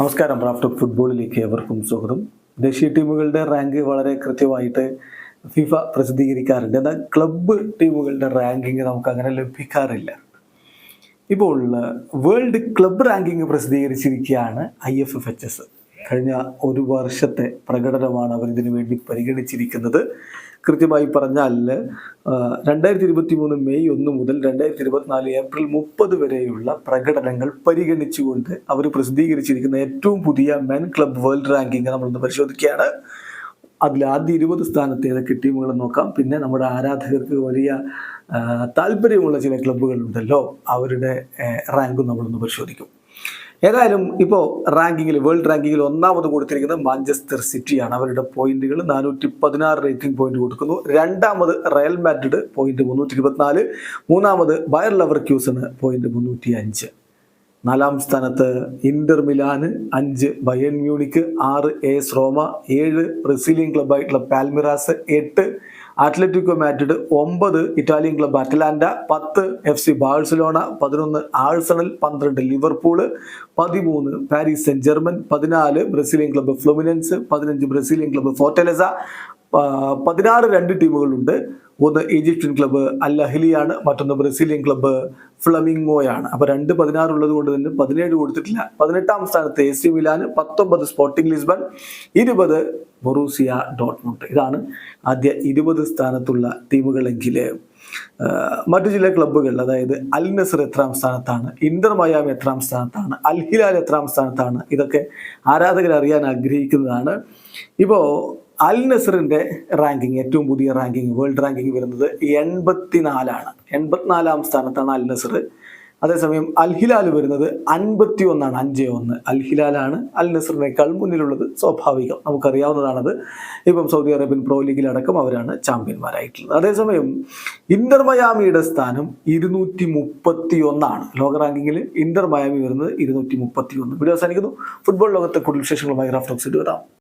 നമസ്കാരം. റാഫ്റ്റ് ഫുട്ബോളിലേക്ക് ഏവർക്കും സ്വാഗതം. ദേശീയ ടീമുകളുടെ റാങ്ക് വളരെ കൃത്യമായിട്ട് ഫിഫ പ്രസിദ്ധീകരിക്കാറുണ്ട്. എന്നാൽ ക്ലബ്ബ് ടീമുകളുടെ റാങ്കിങ് നമുക്ക് അങ്ങനെ ലഭിക്കാറില്ല. ഇപ്പോൾ world club ranking പ്രസിദ്ധീകരിച്ചിരിക്കുകയാണ് I F F H S. കഴിഞ്ഞ ഒരു വർഷത്തെ പ്രകടനമാണ് അവർ ഇതിനു വേണ്ടി പരിഗണിച്ചിരിക്കുന്നത്. കൃത്യമായി പറഞ്ഞാൽ രണ്ടായിരത്തി ഇരുപത്തി മൂന്ന് മെയ് ഒന്ന് മുതൽ രണ്ടായിരത്തി ഇരുപത്തിനാല് ഏപ്രിൽ മുപ്പത് വരെയുള്ള പ്രകടനങ്ങൾ പരിഗണിച്ചുകൊണ്ട് അവർ പ്രസിദ്ധീകരിച്ചിരിക്കുന്ന ഏറ്റവും പുതിയ മെൻ ക്ലബ് വേൾഡ് റാങ്കിങ് നമ്മളൊന്ന് പരിശോധിക്കുകയാണ്. അതിൽ ആദ്യ ഇരുപത് സ്ഥാനത്ത് ഏതൊക്കെ ടീമുകൾ നോക്കാം. പിന്നെ നമ്മുടെ ആരാധകർക്ക് വലിയ താല്പര്യമുള്ള ചില ക്ലബ്ബുകളുണ്ടല്ലോ അവരുടെ റാങ്കും നമ്മളൊന്ന് പരിശോധിക്കും. ഏതായാലും ഇപ്പോൾ റാങ്കിങ്ങിൽ വേൾഡ് റാങ്കിങ്ങിൽ ഒന്നാമത് കൊടുത്തിരിക്കുന്നത് മാഞ്ചസ്റ്റർ സിറ്റിയാണ്. അവരുടെ പോയിന്റുകൾ നാനൂറ്റി പതിനാറ് റേറ്റിംഗ് പോയിന്റ് കൊടുക്കുന്നു. രണ്ടാമത് റയൽ മാഡ്രിഡ് പോയിന്റ് മുന്നൂറ്റി ഇരുപത്തിനാല് മൂന്നാമത് ബയർ ലവർ ക്യൂസണ് പോയിന്റ് മുന്നൂറ്റി അഞ്ച് നാലാം സ്ഥാനത്ത് ഇന്റർ മിലാന് അഞ്ച് ബയൻ മ്യൂണിക്ക് ആറ് എസ് റോമ ഏഴ് ബ്രസീലിയൻ ക്ലബ്ബായിട്ടുള്ള പാൽമിറാസ് എട്ട് അത്ലറ്റിക്കോ മാറ്റിഡ് ഒമ്പത് ഇറ്റാലിയൻ ക്ലബ്ബ് അറ്റലാന്റ പത്ത് എഫ് സി ബാഴ്സലോണ പതിനൊന്ന് ആഴ്സണൽ പന്ത്രണ്ട് ലിവർപൂൾ പതിമൂന്ന് പാരീസ് സെന്റ് ജർമ്മൻ പതിനാല് ബ്രസീലിയൻ ക്ലബ്ബ് ഫ്ലുമിനൻസ് പതിനഞ്ച് ബ്രസീലിയൻ ക്ലബ്ബ് ഫോർട്ടലസ പതിനാറ് രണ്ട് ടീമുകളുണ്ട്. ഒന്ന് ഈജിപ്ഷ്യൻ ക്ലബ്ബ് അൽ അഹ്ലിയാണ് മറ്റൊന്ന് ബ്രസീലിയൻ ക്ലബ്ബ് ഫ്ലമിംഗോയാണ്. അപ്പോൾ രണ്ട് പതിനാറ് ഉള്ളത് കൊണ്ട് തന്നെ പതിനേഴ് കൊടുത്തിട്ടില്ല. പതിനെട്ടാം സ്ഥാനത്ത് എ സി മിലാൻ പത്തൊമ്പത് സ്പോർട്ടിംഗ് ലിസ്ബൺ ഇരുപത് ബൊറൂസിയ ഡോട്ട്മുണ്ട്. ഇതാണ് ആദ്യ ഇരുപത് സ്ഥാനത്തുള്ള ടീമുകളെങ്കിൽ മറ്റു ചില ക്ലബ്ബുകൾ അതായത് അൽ നസർ എത്രാം സ്ഥാനത്താണ് ഇന്റർ മയാമി എത്രാം സ്ഥാനത്താണ് അൽ ഹിലാൽ എത്രാം സ്ഥാനത്താണ് ഇതൊക്കെ ആരാധകർ അറിയാൻ ആഗ്രഹിക്കുന്നതാണ്. ഇപ്പോൾ അൽ നസറിന്റെ റാങ്കിങ് ഏറ്റവും പുതിയ റാങ്കിങ് വേൾഡ് റാങ്കിങ് വരുന്നത് എൺപത്തിനാലാണ്. എൺപത്തിനാലാം സ്ഥാനത്താണ് അൽ നസർ. അതേസമയം അൽ ഹിലാൽ വരുന്നത് അൻപത്തി ഒന്നാണ് അഞ്ച് ഒന്ന്. അൽ ഹിലാലാണ് അൽ നസറിനേക്കാൾ മുന്നിലുള്ളത് സ്വാഭാവികം. നമുക്കറിയാവുന്നതാണത്. ഇപ്പം സൗദി അറേബ്യൻ പ്രോ ലീഗിലടക്കം അവരാണ് ചാമ്പ്യന്മാരായിട്ടുള്ളത്. അതേസമയം ഇന്റർ മയാമിയുടെ സ്ഥാനം ഇരുന്നൂറ്റി മുപ്പത്തി ഒന്നാണ് ലോക റാങ്കിങ്ങിൽ ഇന്റർ മയാമി വരുന്നത് ഇരുന്നൂറ്റി മുപ്പത്തി ഒന്ന് വീഡിയോ അവസാനിക്കുന്നു. ഫുട്ബോൾ ലോകത്തെ കൂടുതൽ വിശേഷങ്ങളുമായി റഫ്ലക്സ് വരാം.